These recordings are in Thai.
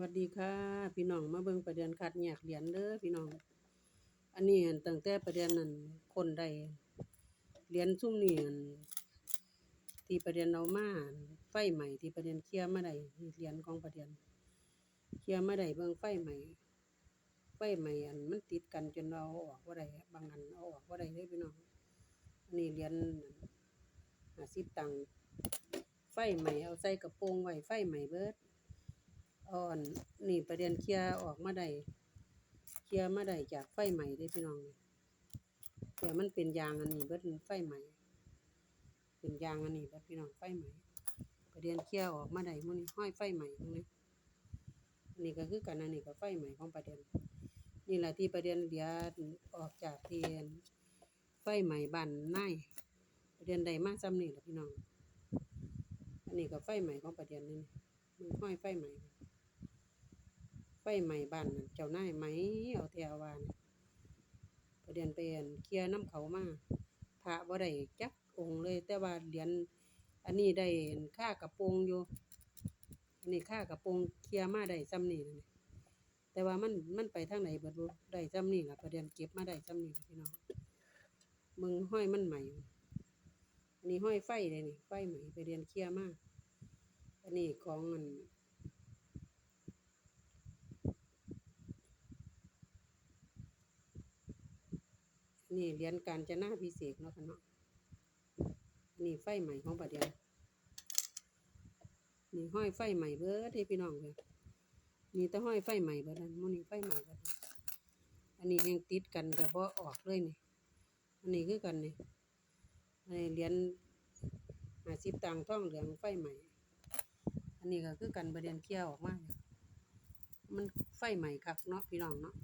สวัสดีค่ะ พี่น้องมาเบิ่งประเด็นคัดแยกเหรียญเด้อพี่น้อง อันนี้อั่นตั้งแต่ประเด็นนั้นคนใดเหรียญซุ่มนี่อั่นที่ประเด็นเอามาไฟใหม่ที่ประเด็นเคลียร์มาได้เหรียญของประเด็นเคลียร์มาได้เบิ่งไฟใหม่ไฟใหม่อันมันติดกันจนเราอออกบ่ได้บางอันเอาออกบ่ได้เลยพี่น้องอันนี้เหรียญ50ตังค์ไฟใหม่เอาใส่กระโปรงไว้ไฟใหม่เบิด อ่อนนี่ประเด็นเคลียออกมาได้เคลียมาได้จากไฟใหม่เด้พี่น้องแต่มันเป็นยางอันนี้เบิดไฟใหม่เป็นยางอันนี้เบิดพี่น้องไฟใหม่ประเด็นเคลียออกมาได้มื้อนี้ห้อยไฟใหม่ตรงนี้อันนี้ก็คือกันอันนี้ก็ไฟใหม่ของประเด็นนี่แหละที่ประเด็นเหลือออกจากเที่ไฟใหม่บ้านนายประเด็นใดมาซ้ำนี่แหละพี่น้องอันนี้ก็ไฟใหม่ของประเด็นนี่มันห้อยไฟใหม่ ไฟไหม้บ้านนั่นเจ้านายไหมเอาแต่เอาวานประเด็นไปอั่นเคลียร์น้ำเขามาพระบ่ได้จักองค์เลย แต่ว่าเหรียญอันนี้ได้ค่ากระโปรงอยู่อันนี้ค่ากระโปรงเคลียร์มาได้ซ้ำนี่แต่ว่ามันมันไปทางไหนเบิดบ่ได้ซ้ำนี่ล่ะประเด็นเก็บมาได้ซ้ำนี่พี่น้องมึงห้อยมันใหม่อันนี้ห้อยไฟเลยนี่ไฟใหม่ไปเรียนเคลียร์มาอันนี้ของอัน นี่เหรียญการจะหน้าพิเศษเนาะค่ะเนาะนี่ไฟใหม่ของประเดี๋ยวนี่ห้อยไฟใหม่เบิดให้พี่น้องเลยนี่ต่ห้อยไฟใหม่เบิดนั่นมื้อนี้ไฟใหม่เบิดอันนี้ยังติดกันก็บ่ออกเลยนี่อันนี้คือกันนี่อันนี้เหรียญ50ตังค์ทองเหลืองไฟใหม่ อันนี้ก็คือกันประเด็นเกี่ยวออกมาเนี่ยมันไฟใหม่คักเนาะพี่น้องเนาะ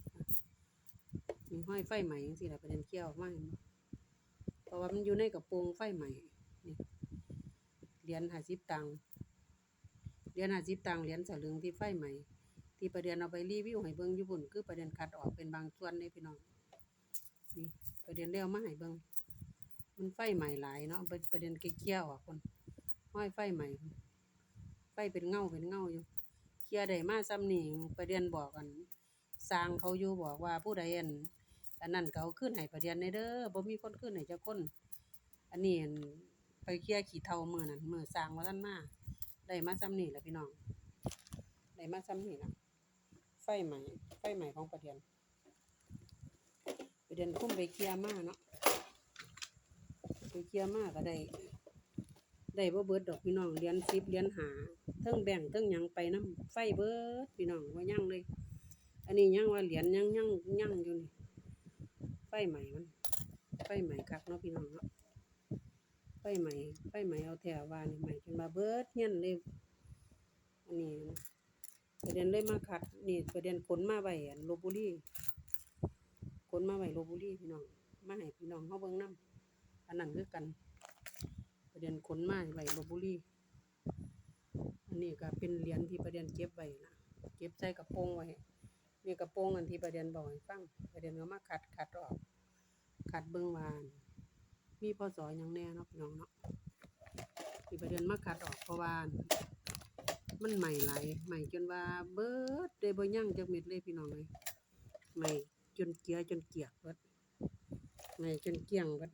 มีห้อยไฟใหม่จังซี่ล่ะประเด็นเกี่ยวมาเห็นเพราะว่ามันอยู่ในกระโปรงไฟใหม่นี่เหรียญ50ตังเหรียญ50ตังเหรียญสลึงที่ไฟใหม่ ที่ประเด็นเอาไปรีวิวให้เบิ่งอยู่พุ่นคือประเด็นคัดออกเป็นบางส่วนเด้พี่น้องนี่ประเด็นได้เอามาให้เบิ่งมันไฟใหม่หลายเนาะประเด็นเกี่ยวออกพุ่นห้อยไฟใหม่ไฟเป็นเงาเป็นเงาอยู่เคลียร์ได้มาซ้ำนี่ประเด็นบอกกันสร้างเขาอยู่บอกว่าผู้ใดอัน อันนั้นก็เอาขึ้นให้ประเดียนในเด้อบ่มีคนขึ้นให้จักคนอันนี้ไปเคลียร์ขี้เถ้ามื้อนั้นมื้อสร้างว่าซั่นมาได้มาซ้ำนี่แหละพี่น้องได้มาซ้ำนี่ล่ะไฟใหม่ไฟใหม่ของประเดียนประเดียนคุ้มไปเคลียร์มาเนาะไปเคลียร์มาก็ได้ได้บ่เบิดดอกพี่น้องเหรียญ10เหรียญห้าเทิงแบ่งเทิงหยังไปนํไฟเบิดพี่น้องว่ายังเลย อันนี้ยังว่าเหรียญยังยังยังอยู่นี่ ฟใหม่มันไฟใหม่คักเนาะพี่น้องเนาะไฟใหม่ไฟใหม่เอาแถววานี่ใหม่จนมาเบิดเฮียนเลยอันนี้ประเด็นเลยมาคัดนี่ประเด็นขนมาไว้อันลบุรีขนมาไว้ลบุรีพี่น้องมาให้พี่น้องเฮาเบิ่งนํอันนั้นคือกัน ประเด็นขนมาไว้ลบุรีอันนี้ก็เป็นเหรียญที่ประเด็นเก็บไว้นะเก็บใส่กระโปรงไว้ นี่กระโปรงอันที่ประเด็นบอกให้ฟังประเด็นก็มาขัดขัดออกขัดเบิ่งวาน มีพศหยังแน่เนาะพี่น้องเนาะที่ประเด็นมาขัดออกเพราะวานมันใหม่ไหลใหม่จนว่าเบิดได้บ่ยังจักเม็ดเลยพี่น้องเลยใหม่จนเกลียจนเกียกเบิดใหม่จนเกลี้ยงเบิด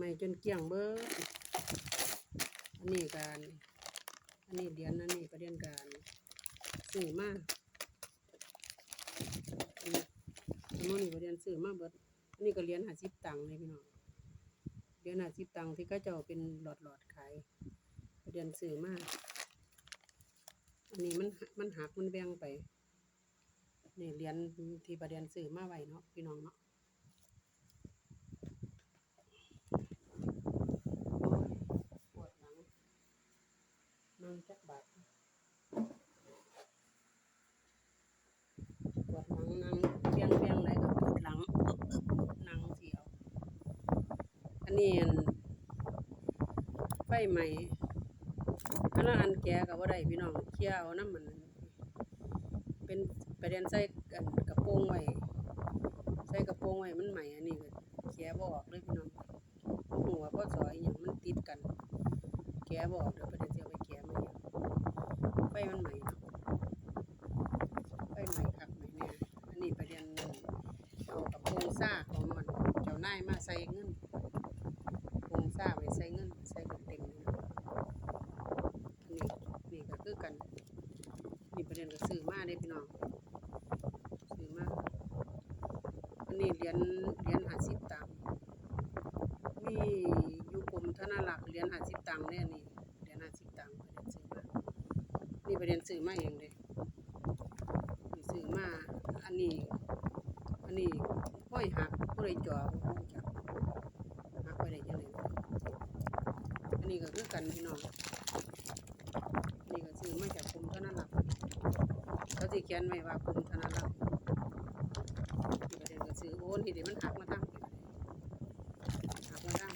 นี่ใหม่จนเกลี้ยงเบิดอันนี้การอันนี้เหรียญอันนี้ประเด็นการซื้อมาอันนี้อันนี้ประเด็นซื้อมาเบิดอันนี้ก็เรียญ50ตังเลยพี่น้องเรียญ50ตังที่เขาเจ้าเป็นหลอดๆขายประเด็นซื้อมากอันนี้มันมันหักมันแบ่งไปนี่เรียญที่ประเด็นซื้อมาไว้เนาะพี่น้องเนาะ ปวดหลังนั่ง จักบาทปวดหลังนั่งเบียงเบียงอะไรก็ปวดหลังอึบอึบนั่งเสียวอันนี้ไฟใหม่อันนั้นอันแก่ก็บ่ได้พี่น้องเคลียร์เอาน้ำมัน เป็นประเด็นใส่อันกระโปรงไว้ใส่กระโปรงไว้มันใหม่อันนี้ก็แกะบ่อกเลยพี่น้องบ่ฮู้ว่าพศอีหยังมันติดกัน แกะบ่อกเดี๋ยวประเดี๋ย มันใหม่ไฟใหม่คักใหม่แน่อันนี้ประเด็นเอากระโปรงซ่าของมันเจ้านายมาใส่เงินโปรงซ่าไว้ใส่เงินใส่เงินเต็มเลยอันนี้นี่ก็คือกันนี่ประเด็นก็ซื้อมาเด้พี่น้องซื้อมาอันนี้เหรียญเหรียญห้าสิบตังค์มีอยู่กรมธนารักษ์เหรียญห้าสิบตังค์เนี่ยนี่เหรียญห้าสิบตังค์ประเด็ นซื้อมาเองเลยซื้อมา อันนี้ อันนี้ห้อยหักผู้ใดจ่อบ่รู้จักหักไปได้จังได๋อันนี้ก็คือกันพี่น้องอันนี้ก็ซื้อมาจากกรมธนารักษ์เขาสิเขียนไว้ว่ากรมธนารักษ์ที่ประเด็นก็ซื้อโอนที่เดี๋ยวมันหักมาตั้งหักมาตั้ง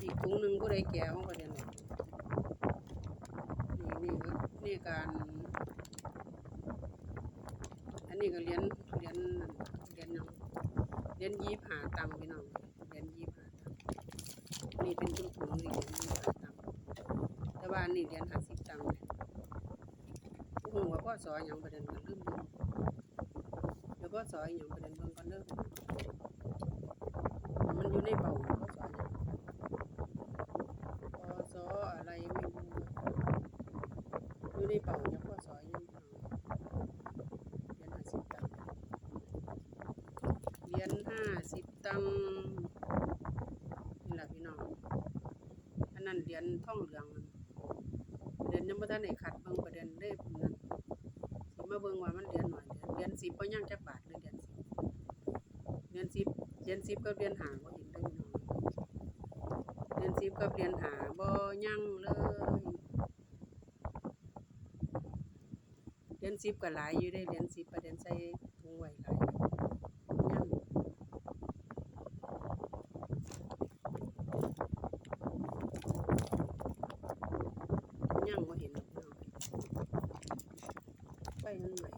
อีกถุงหนึ่งก็ได้แก่ของระเด็นเลยนี่นี่ก็ นี่การ อันนี้ก็เรียญเรียนเรียญหยังเรียญยี่ห้าตังพี่น้องเรียญยี่ห้าตังนี่เป็นถุงถุงนี่เรียญยี่ห้าตังแต่ว่าอันนี่เรียญห้าสิบตังเลยโอ้โหว่าพ่อสอนอย่างประเด็นก็ลืมลืมเดี๋ยวก็สอยอย่างประเด็นเบิ่งก่อนเด้อมันอยู่ในเป่าก็สอยพอสออะไรไม่รู้อยู่ในเป่าเนี่ยก็สอยยังเห รียญห้าสิบตังค์เรียญห้าสิบตังค์นี่แหละพี่น้อง อันนั้นเหรียญทองเหลืองเหรียญยังบ่ทันได้ขัดเบิ่งประเด็นได้นั่นสิมาเบิ่งว่ามันเหรียญหน่อยเหรียญสิบบ่ยังจักบาทเลยเหรียญสิบเหรียญสิบเหรียญสิบกับเหรียญห้าบ่เห็นเด้พี่น้องเหรียญสิบกับเหรียญหาบ่ยังเลยเหรียญสิบก็หลายอยู่เด้เหรียญสิบประเด็นใส่ถุงไว้หลายยังยังบ่เห็นหรอกพี่น้องไฟมันใหม่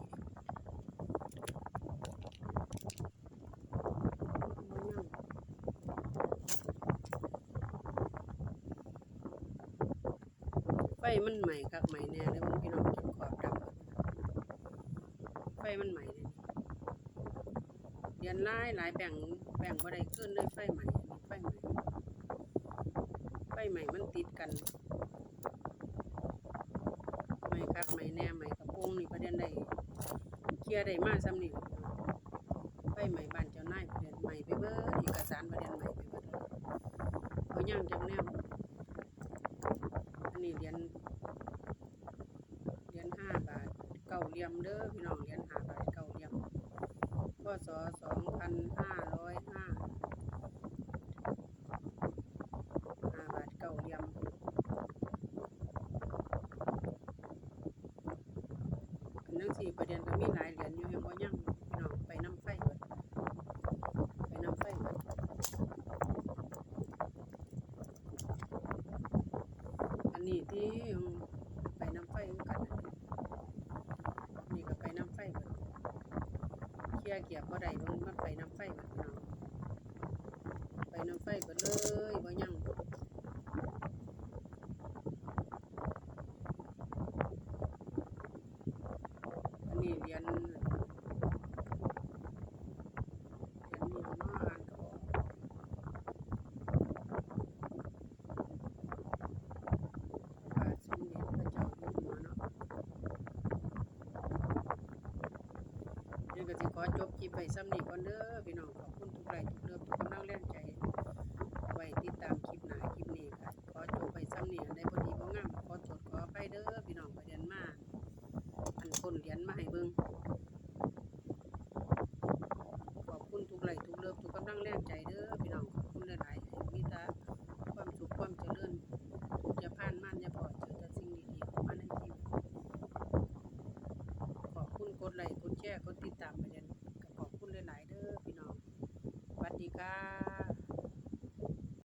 ไฟมันใหม่คักใหม่แน่เลยมันพี่น้องจนขอบดำไฟมันใหม่เลยเรียนหลายหลายแบ่งแบ่งบ่ได้ขึ้นเลยไฟใหม่ไฟใหม่ไฟใหม่มันติดกันใหม่คักใหม่แน่ใหม่กระโปรงนี่ประเด็นได้เคลียร์ได้มาซ้ำนี่ไฟใหม่บ้านเจ้านายประเด็นใหม่ไปเบิดเอกสารประเด็นใหม่ไปเบิดบ่ย่างจังแนวอันนี้เรียญเหรียญห้าบาทเก้าเห ลี่ยมเด้อพี่น้องเหรียญห้าบาทเก้าเหลี่ยมพศสองพันห้าร้อยห้าหาบาทเก้าเหลี่ยมอันนั้นสี่ประเด็นก็มีหลายเหรียญอยู่ยังบ่ยังพี่น้องไปน้ำไฟเบิดไปน้ำไฟเบิด อันนี้ที่ไปน้ำไฟคือกันอันนี้ก็ไปน้ำไฟเบิด เคลียร์เกียบบ่ได้มันมันไปน้ำไฟมัน็สิขอจบคลิปไปซ้ำนี้ก่อนเด้อพี่น้องขอบคุณทุกไลค์ทุกเลิฟทุกกำลังแรงใจไว้ติดตามคลิปหนาคลิปนี้ค่ะขอจบไปซ้ำนี้ในพอดีพองามขอจทขอไปเด้อพี่น้องประเด็นมาอันคนเรียนมาให้เบิ้งขอบคุณทุกไลค์ทุกเลิฟทุกกำลังแรงใจเด้อ